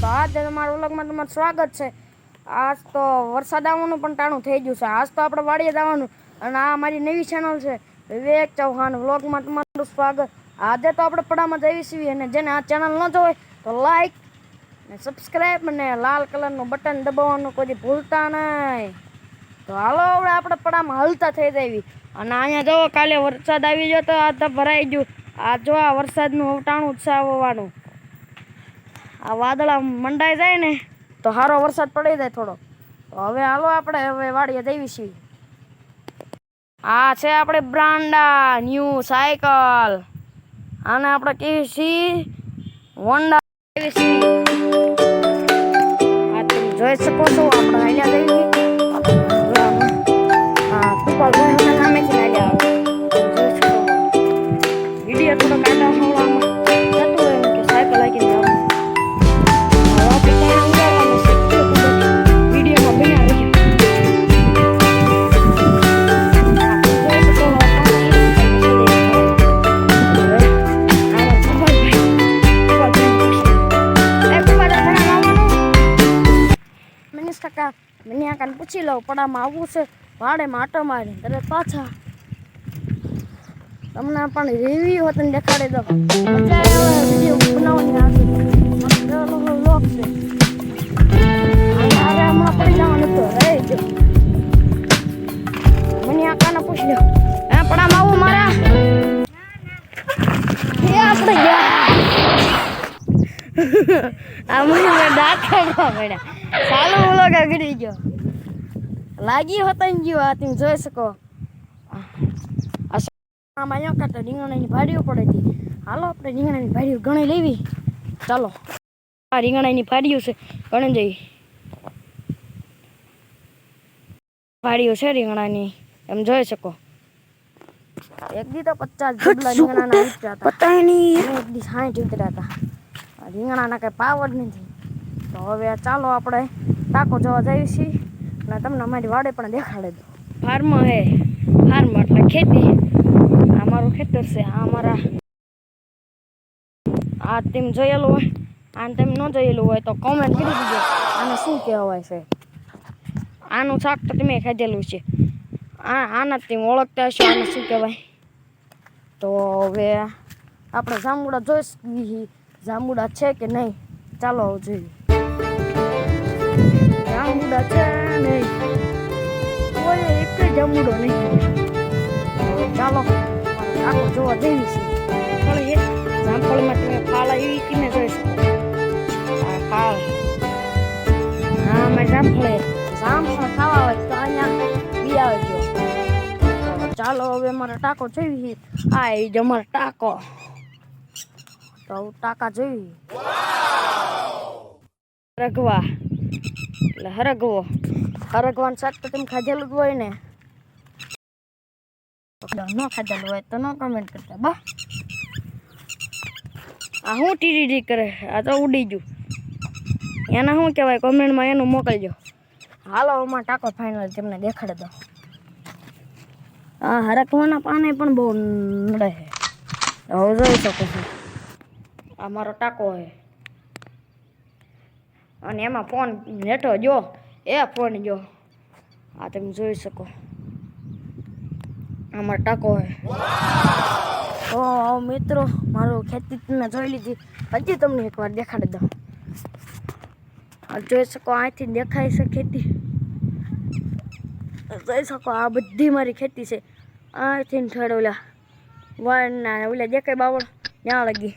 તો આજે તમારા વ્લોગમાં તમારું સ્વાગત છે. આજ તો વરસાદ આવવાનું પણ ટાણું થઈ ગયું છે. આજ તો આપણે વાડીએ જવાનું અને આ મારી નવી ચેનલ છે. વિવેક ચૌહાણ વ્લોગમાં તમારું સ્વાગત. આજે તો આપણે પડામાં જઈ છીએ. અને જેને આ ચેનલ ન જોઈ તો લાઈક ને સબસ્ક્રાઈબ અને લાલ કલરનું બટન દબાવવાનું કોઈ ભૂલતા નહીં. તો હાલો, હવે આપણે પડામાં હલતા થઈ જવી અને અહીંયા જુઓ, કાલે વરસાદ આવી ગયો તો આ તો ભરાઈ ગયું. આ જો આ વરસાદનું અવટાણું ઉત્સાહ આવવાનું. આ વાદળા મંડાઈ જાય ને તો સારો વરસાદ પડી જાય થોડો હવે હાલો આપણે હવે વાડીએ જઈએ છીએ. આ છે આપણે બ્રાન્ડા ન્યૂ સાયકલ. આને આપણે કેવી છીએ હોન્ડા જોઈ શકો છો, આપણે અહીંયા જઈએ કાકા, મને આ કાન પૂછી લઉં પડામાં આવવું છે વાડેમાં માટો મારી તરત પાછા. તમને પણ રિવ્યુ હતો દેખાડી દો. વીડિયો બનાવવાની કાને પૂછી લ્યો. હે પડામાં આવું મારા? એ આપણે ગયા. આ મને મેં દાંત પડ્યા. સાલું ઓલો કે ગળી ગયો. લાગી હોતા ગયો આ તમે જોઈ શકો. આ આમાં અહીંયા કાંટા રીંગણાની ભાડીઓ પડે હતી હાલો આપણે રીંગણાની ભાડીઓ ગણી લેવી. ચાલો. આ રીંગણાની ભાડીઓ છે ગણી જઈ ભાડીઓ છે રીંગણાની એમ જોઈ શકો. એક દી તો પચાસ જેટલા રીંગણાના ઉતર્યા હતા. એક દી સાઠ ઉતર્યા હતા. રીંગણાના કઈ પાવર નથી. તો હવે ચાલો આપણે ટાકો જોવા જઈએ છીએ અને તમને અમારી વાડે પણ દેખાડી દો. ફાર્મ હે ફાર્મ એટલે ખેતી. આ મારું ખેતર છે આ અમારા આ તેમ જોયેલું હોય આને તેમ ન જોયેલું હોય તો કોમેન્ટ કરી દીજો. આને શું કહેવાય છે? આનું શાક તો તમે ખાધેલું છે. આ આના તમે ઓળખતા હશો આને શું કહેવાય? તો હવે આપણે જાંબુડા જોઈશ જાંબુડા છે કે નહીં? ચાલો જોઈએ. જાંબુડા છે નહીં. ચાલો આખો જોવા જઈએ જામફળમાં તમે ફાળ એવી તમે જોઈ શકો. હા મેં જામફળે ખાવા હોય તો અહીંયા બી આવજો. ચાલો, હવે મારે ટાકો જોઈએ આ એ જ અમારો ટાકો. તો ટાકા જોઈ. હરગવા એટલે હરગવો. હરગવાનું શાક તો તમે ખાધેલું જ હોય ને. ન ખાધેલું હોય તો ન કમેન્ટ કરતા બા આ શું ટીડી કરે, આ તો ઉડી ગયું. એના શું કહેવાય કોમેન્ટમાં એનું મોકલજો. હાલો, આમાં ટાકો ફાઇનલ તમને દેખાડી દો આ હરકવાના પાને પણ બહુ નડે છે. હવે જોઈ શકો છો. આ મારો ટાકો છે. અને એમાં ફોન નેઠો જો એ ફોન જો આ તમે જોઈ શકો. આમાં ટકો છે ઓ મિત્રો, મારું ખેતી તમે જોઈ લીધી. હજી તમને એકવાર દેખાડી દઉં. જોઈ શકો અહીંથી દેખાય છે ખેતી. જોઈ શકો, આ બધી મારી ખેતી છે. અહીંથી થડ ઓલા વાળના ઓલા દેખાય બાવળ, ત્યાં લગી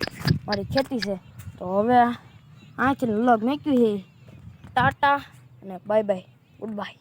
મારી ખેતી છે. તો હવે અહીંથી લગ મેક્યું છે. ટાટા અને બાય બાય ગુડ બાય